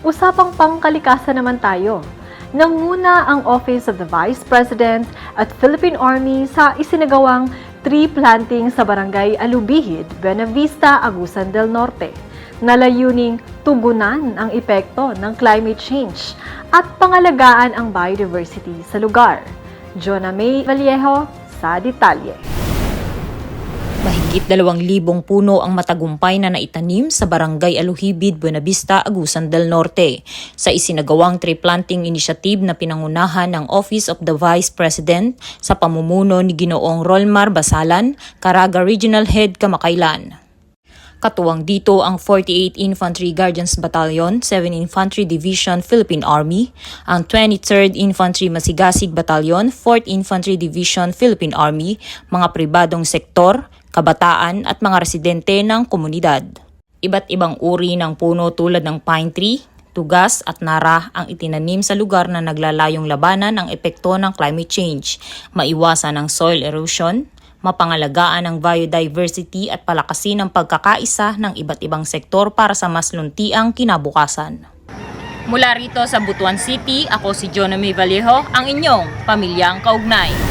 Usapang pangkalikasan naman tayo. Nanguna ang Office of the Vice President at Philippine Army sa isinagawang tree planting sa barangay Alubihid, Buenavista, Agusan del Norte na layuning tugunan ang epekto ng climate change at pangalagaan ang biodiversity sa lugar. Jonah May Vallejo sa detalye. Mahigit dalawang libong puno ang matagumpay na naitanim sa Barangay Aluhibid, Buenavista, Agusan del Norte sa isinagawang tree planting initiative na pinangunahan ng Office of the Vice President sa pamumuno ni Ginoong Rolmar Basalan, Caraga Regional Head Kamakailan. Katuwang dito ang 48 Infantry Guardians Battalion, 7 Infantry Division Philippine Army, ang 23rd Infantry Masigasig Battalion, 4th Infantry Division Philippine Army, mga pribadong sektor, kabataan at mga residente ng komunidad. Iba't ibang uri ng puno tulad ng pine tree, tugas at nara ang itinanim sa lugar na naglalayong labanan ang epekto ng climate change, maiwasan ang soil erosion, mapangalagaan ang biodiversity at palakasin ang pagkakaisa ng iba't ibang sektor para sa mas luntiang kinabukasan. Mula rito sa Butuan City, ako si Jonah May Vallejo, ang inyong pamilyang kaugnay.